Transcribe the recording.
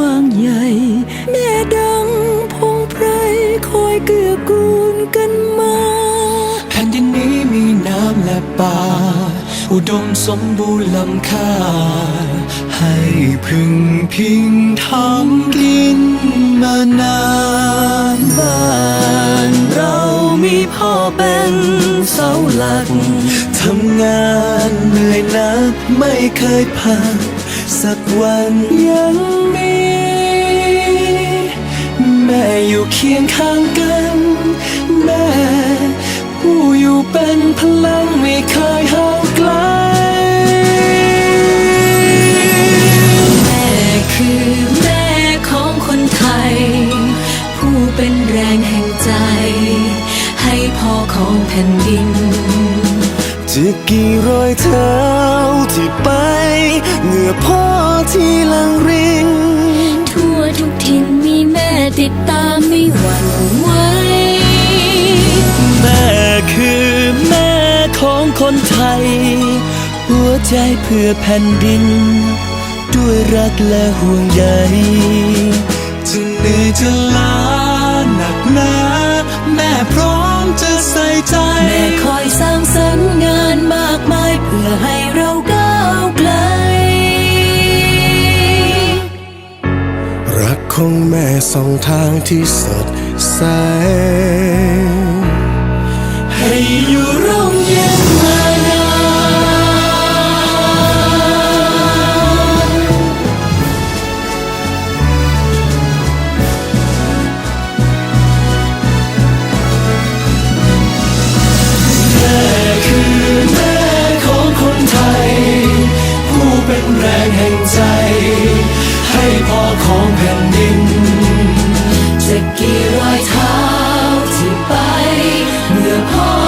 ว้างใหญ่ แม่ดังพงไพรคอยเกื้อกูลกันมา แผ่นดินนี้มีน้ำและป่า อุดมสมบูรณ์ล้ำค่า ให้พึ่งพิงทำกินมานานบ้านเรามีพ่อเป็นเสาหลักทำงานเหนื่อยนักไม่เคยพักสักวันยังมี แม่อยู่เคียงข้างกัน แม่ผู้อยู่เป็นพลังไม่เคยห่างไกล แม่คือแม่ของคนไทย ผู้เป็นแรงแห่งใจ ให้พ่อของแผ่นดินจะกี่รอยเท้าที่ไป เหงื่อพ่อที่ลังริง ทั่วทุกถิ่น ติดตามไม่หวั่นไหวแม่คือแม่ของคนไทย หัวใจเพื่อแผ่นดิน ด้วยรักและห่วงใยจะเหนื่อยจะล้าหนักหนาแม่พร้อมจะใส่ใจ แม่คอยสร้างสรรค์งานมากมายเพื่อให้เรา ของแม่สองทางที่สดใส ให้อยู่ร่ ของแผ่นดิน จะกี่รอยเท้าที่ไปเมื่อพ่อ